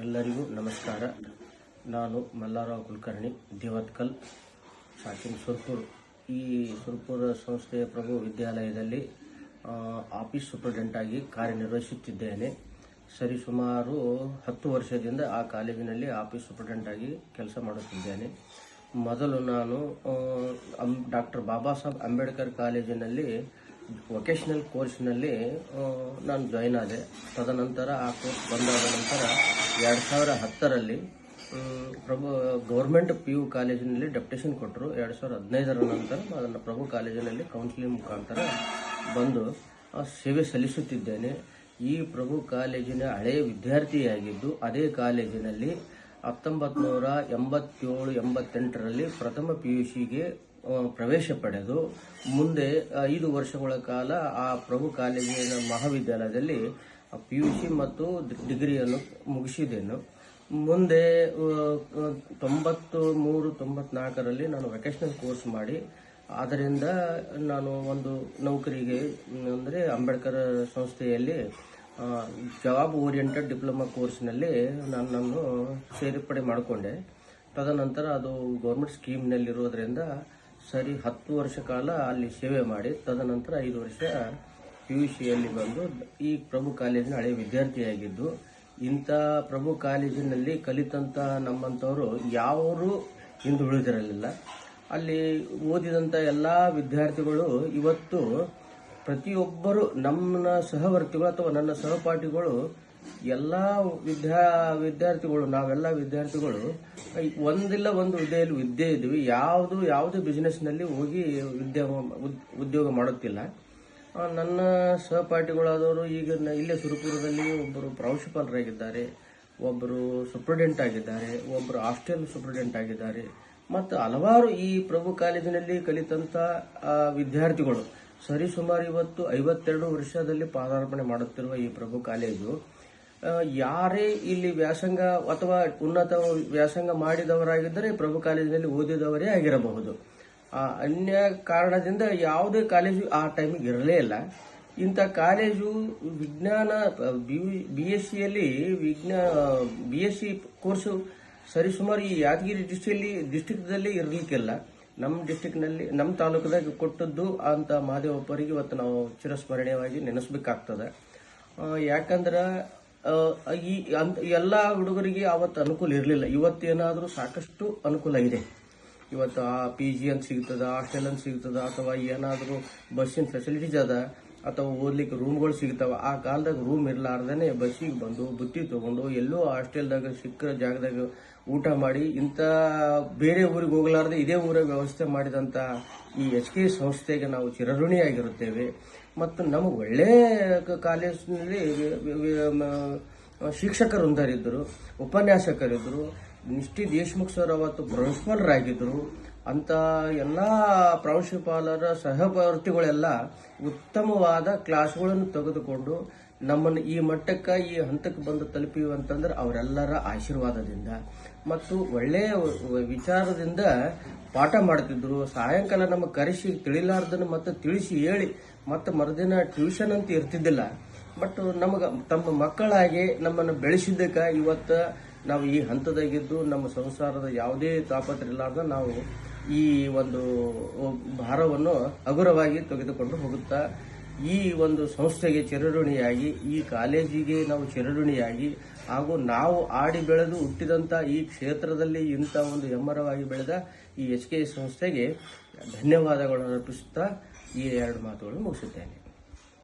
ಎಲ್ಲರಿಗೂ ನಮಸ್ಕಾರ. ನಾನು ಮಲ್ಲಾರಾವ್ ಕುಲಕರ್ಣಿ ದೇವತ್ಕಲ್ ಸಾಕಿನ್ ಸುರ್ಪುರ್. ಈ ಸುರ್ಪುರ ಸಂಸ್ಥೆಯ ಪ್ರಭು ವಿದ್ಯಾಲಯದಲ್ಲಿ ಆಫೀಸ್ ಸೂಪರಿಂಟೆಂಟ್ ಆಗಿ ಕಾರ್ಯನಿರ್ವಹಿಸುತ್ತಿದ್ದೇನೆ. ಸರಿಸುಮಾರು ಹತ್ತು ವರ್ಷದಿಂದ ಆ ಕಾಲೇಜಿನಲ್ಲಿ ಆಫೀಸ್ ಸೂಪರಿಂಟೆಂಟ್ ಆಗಿ ಕೆಲಸ ಮಾಡುತ್ತಿದ್ದೇನೆ. ಮೊದಲು ನಾನು ಡಾಕ್ಟರ್ ಬಾಬಾ ಸಾಹೇಬ್ ಅಂಬೇಡ್ಕರ್ ಕಾಲೇಜಿನಲ್ಲಿ ವೊಕೇಶನಲ್ ಕೋರ್ಸ್ನಲ್ಲಿ ನಾನು ಜಾಯ್ನ್ ಆದೆ. ತದನಂತರ ಆ ಕೋರ್ಸ್ ಬಂದಾದ ನಂತರ ಎರಡು ಸಾವಿರ ಹತ್ತರಲ್ಲಿ ಪ್ರಭು ಗೌರ್ಮೆಂಟ್ ಪಿ ಯು ಕಾಲೇಜಿನಲ್ಲಿ ಡೆಪ್ಟೇಷನ್ ಕೊಟ್ಟರು ಎರಡು ಸಾವಿರದ ಹದಿನೈದರ ನಂತರ ಅದನ್ನು ಪ್ರಭು ಕಾಲೇಜಿನಲ್ಲಿ ಕೌನ್ಸಿಲಿಂಗ್ ಮುಖಾಂತರ ಬಂದು ಸೇವೆ ಸಲ್ಲಿಸುತ್ತಿದ್ದೇನೆ. ಈ ಪ್ರಭು ಕಾಲೇಜಿನ ಹಳೆಯ ವಿದ್ಯಾರ್ಥಿಯಾಗಿದ್ದು, ಅದೇ ಕಾಲೇಜಿನಲ್ಲಿ ಹತ್ತೊಂಬತ್ತು ನೂರ ಎಂಬತ್ತೇಳು ಎಂಬತ್ತೆಂಟರಲ್ಲಿ ಪ್ರಥಮ ಪಿ ಯು ಸಿಗೆ ಪ್ರವೇಶ ಪಡೆದು ಮುಂದೆ ಐದು ವರ್ಷಗಳ ಕಾಲ ಆ ಪ್ರಭು ಕಾಲೇಜಿನ ಮಹಾವಿದ್ಯಾಲಯದಲ್ಲಿ ಪಿ ಯು ಸಿ ಮತ್ತು ಡಿಗ್ರಿಯನ್ನು ಮುಗಿಸಿದೆನು ಮುಂದೆ ತೊಂಬತ್ತು ಮೂರು ತೊಂಬತ್ನಾಲ್ಕರಲ್ಲಿ ನಾನು ವೆಕೇಷನಲ್ ಕೋರ್ಸ್ ಮಾಡಿ, ಅದರಿಂದ ನಾನು ಒಂದು ನೌಕರಿಗೆ, ಅಂದರೆ ಅಂಬೇಡ್ಕರ್ ಸಂಸ್ಥೆಯಲ್ಲಿ ಜಾಬ್ ಓರಿಯೆಂಟೆಡ್ ಡಿಪ್ಲೊಮಾ ಕೋರ್ಸ್ನಲ್ಲಿ ನನ್ನನ್ನು ಸೇರ್ಪಡೆ ಮಾಡಿಕೊಂಡೆ. ತದನಂತರ ಅದು ಗೌರ್ಮೆಂಟ್ ಸ್ಕೀಮ್ನಲ್ಲಿರೋದ್ರಿಂದ ಸರಿ ಹತ್ತು ವರ್ಷ ಕಾಲ ಅಲ್ಲಿ ಸೇವೆ ಮಾಡಿ, ತದನಂತರ ಐದು ವರ್ಷ ಪಿ ಯು ಸಿಯಲ್ಲಿ ಬಂದು ಈ ಪ್ರಭು ಕಾಲೇಜಿನ ಹಳೆಯ ವಿದ್ಯಾರ್ಥಿಯಾಗಿದ್ದು, ಇಂಥ ಪ್ರಭು ಕಾಲೇಜಿನಲ್ಲಿ ಕಲಿತಂತ ನಮ್ಮಂಥವರು ಯಾವರು ಹಿಂದುಳಿದಿರಲಿಲ್ಲ ಅಲ್ಲಿ ಓದಿದಂಥ ಎಲ್ಲ ವಿದ್ಯಾರ್ಥಿಗಳು ಇವತ್ತು ಪ್ರತಿಯೊಬ್ಬರು ನಮ್ಮ ಸಹವರ್ತಿಗಳು ಅಥವಾ ನನ್ನ ಸಹಪಾಠಿಗಳು ಎಲ್ಲ ವಿದ್ಯಾ ವಿದ್ಯಾರ್ಥಿಗಳು ನಾವೆಲ್ಲ ವಿದ್ಯಾರ್ಥಿಗಳು ಒಂದಿಲ್ಲ ಒಂದು ವಿದ್ಯೆಯಲ್ಲಿ ವಿದ್ಯೆ ಇದ್ದೀವಿ. ಯಾವುದು ಯಾವುದೇ ಬಿಸ್ನೆಸ್ನಲ್ಲಿ ಹೋಗಿ ವಿದ್ಯೆ ಉದ್ಯೋಗ ಮಾಡುತ್ತಿಲ್ಲ. ನನ್ನ ಸಹಪಾಠಿಗಳಾದವರು ಈಗ ಇಲ್ಲೇ ಸುರಪುರದಲ್ಲಿ ಒಬ್ಬರು ಪ್ರಾಂಶುಪಾಲರಾಗಿದ್ದಾರೆ ಒಬ್ಬರು ಸೂಪ್ರಿಡೆಂಟ್ ಆಗಿದ್ದಾರೆ ಒಬ್ಬರು ಹಾಸ್ಟೆಲ್ ಸೂಪ್ರಿಡೆಂಟ್ ಆಗಿದ್ದಾರೆ. ಮತ್ತು ಹಲವಾರು ಈ ಪ್ರಭು ಕಾಲೇಜಿನಲ್ಲಿ ಕಲಿತಂತ ಆ, ವಿದ್ಯಾರ್ಥಿಗಳು. ಸರಿಸುಮಾರು ಇವತ್ತು ಐವತ್ತೆರಡು ವರ್ಷದಲ್ಲಿ ಪಾದಾರ್ಪಣೆ ಮಾಡುತ್ತಿರುವ ಈ ಪ್ರಭು ಕಾಲೇಜು. ಯಾರೇ ಇಲ್ಲಿ ವ್ಯಾಸಂಗ ಅಥವಾ ಉನ್ನತ ವ್ಯಾಸಂಗ ಮಾಡಿದವರಾಗಿದ್ದರೆ ಪ್ರಭು ಕಾಲೇಜಿನಲ್ಲಿ ಓದಿದವರೇ ಆಗಿರಬಹುದು. ಆ, ಅನ್ಯ ಕಾರಣದಿಂದ ಯಾವುದೇ ಕಾಲೇಜು ಆ ಟೈಮಿಗೆ ಇರಲೇ ಇಲ್ಲ. ಇಂಥ ಕಾಲೇಜು ವಿಜ್ಞಾನ ಬಿ ಎಸ್ ಸಿಯಲ್ಲಿ ವಿಜ್ಞಾ ಬಿ ಎಸ್ ಸಿ ಕೋರ್ಸು ಸರಿಸುಮಾರು ಈ ಯಾದಗಿರಿ ಡಿಸ್ಟಿಕಲ್ಲಿ ಡಿಸ್ಟಿಕ್ದಲ್ಲಿ ಇರಲಿಕ್ಕಿಲ್ಲ. ನಮ್ಮ ಡಿಸ್ಟಿಕ್ನಲ್ಲಿ ನಮ್ಮ ತಾಲೂಕದಾಗ ಕೊಟ್ಟದ್ದು ಅಂತ ಮಹಾದೇವಪ್ಪರಿಗೆ ಇವತ್ತು ನಾವು ಚಿರಸ್ಮರಣೀಯವಾಗಿ ನೆನೆಸ್ಬೇಕಾಗ್ತದೆ. ಯಾಕಂದ್ರೆ ಈ ಎಲ್ಲ ಹುಡುಗರಿಗೆ ಅವತ್ತು ಅನುಕೂಲ ಇರಲಿಲ್ಲ. ಇವತ್ತೇನಾದರೂ ಸಾಕಷ್ಟು ಅನುಕೂಲ ಇದೆ. ಇವತ್ತು ಆ ಪಿ ಜಿ ಅಂತ ಸಿಗ್ತದ ಹಾಸ್ಟೆಲ್ ಅಂತ ಸಿಗ್ತದ, ಅಥವಾ ಏನಾದರೂ ಬಸ್ಸಿನ ಫೆಸಿಲಿಟೀಸ್ ಅದ ಅಥವಾ ಓದ್ಲಿಕ್ಕೆ ರೂಮ್ಗಳು ಸಿಗ್ತಾವ. ಆ ಕಾಲದಾಗ ರೂಮ್ ಇರ್ಲಾರ್ದೇನೆ ಬಸ್ಸಿಗೆ ಬಂದು, ಬುತ್ತಿ ತಗೊಂಡು, ಎಲ್ಲೋ ಹಾಸ್ಟೆಲ್ದಾಗ ಸಿಕ್ಕ ಜಾಗದಾಗ ಊಟ ಮಾಡಿ, ಇಂಥ ಬೇರೆ ಊರಿಗೆ ಹೋಗಲಾರ್ದೆ ಇದೇ ಊರ ವ್ಯವಸ್ಥೆ ಮಾಡಿದಂಥ ಈ ಎಚ್ ಕೆ ಸಂಸ್ಥೆಗೆ ನಾವು ಚಿರಋಣಿಯಾಗಿರುತ್ತೇವೆ. ಮತ್ತು ನಮಗೆ ಒಳ್ಳೆಯ ಕಾಲೇಜಿನಲ್ಲಿ ಶಿಕ್ಷಕರೊಂದರಿದ್ದರು, ಉಪನ್ಯಾಸಕರಿದ್ದರು, ನಿಷ್ಠಿ ದೇಶ್ಮುಖ್ ಸರ್ ಅವತ್ತು ಪ್ರಿನ್ಸಿಪಾಲರಾಗಿದ್ದರು ಅಂತ ಎಲ್ಲ ಪ್ರಾಂಶುಪಾಲರ ಸಹವರ್ತಿಗಳೆಲ್ಲ ಉತ್ತಮವಾದ ಕ್ಲಾಸ್ಗಳನ್ನು ತೆಗೆದುಕೊಂಡು ನಮ್ಮನ್ನು ಈ ಮಟ್ಟಕ್ಕೆ, ಈ ಹಂತಕ್ಕೆ ಬಂದು ತಲುಪಿವಿ ಅಂತಂದ್ರೆ ಅವರೆಲ್ಲರ ಆಶೀರ್ವಾದದಿಂದ ಮತ್ತು ಒಳ್ಳೆಯ ವಿಚಾರದಿಂದ ಪಾಠ ಮಾಡ್ತಿದ್ರು ಸಾಯಂಕಾಲ ನಮಗೆ ಕರೆಸಿ ತಿಳಿಲಾರ್ದನ್ನು ಮತ್ತೆ ತಿಳಿಸಿ ಹೇಳಿ, ಮತ್ತೆ ಮರುದಿನ ಟ್ಯೂಷನ್ ಅಂತ ಇರ್ತಿದ್ದಿಲ್ಲ. ಬಟ್ ನಮಗೆ, ತಮ್ಮ ಮಕ್ಕಳಾಗಿ ನಮ್ಮನ್ನು ಬೆಳೆಸಿದ್ದಕ್ಕೆ ಇವತ್ತು ನಾವು ಈ ಹಂತದಾಗಿದ್ದು, ನಮ್ಮ ಸಂಸಾರದ ಯಾವುದೇ ತಾಪತ್ರ ಇರಲಾರ್ದ ನಾವು ಈ ಒಂದು ಭಾರವನ್ನು ಹಗುರವಾಗಿ ತೆಗೆದುಕೊಂಡು ಹೋಗುತ್ತಾ, ಈ ಒಂದು ಸಂಸ್ಥೆಗೆ ಚಿರಋಣಿಯಾಗಿ ಈ ಕಾಲೇಜಿಗೆ ನಾವು ಚಿರಋಣಿಯಾಗಿ ಹಾಗೂ ನಾವು ಆಡಿ ಬೆಳೆದು ಹುಟ್ಟಿದಂಥ ಈ ಕ್ಷೇತ್ರದಲ್ಲಿ ಇಂಥ ಒಂದು ಹೆಮ್ಮರವಾಗಿ ಬೆಳೆದ ಈ ಎಚ್ ಕೆ ಸಂಸ್ಥೆಗೆ ಧನ್ಯವಾದಗಳನ್ನು ಅರ್ಪಿಸುತ್ತಾ ಈ ಎರಡು ಮಾತುಗಳನ್ನು ಮುಗಿಸುತ್ತೇನೆ.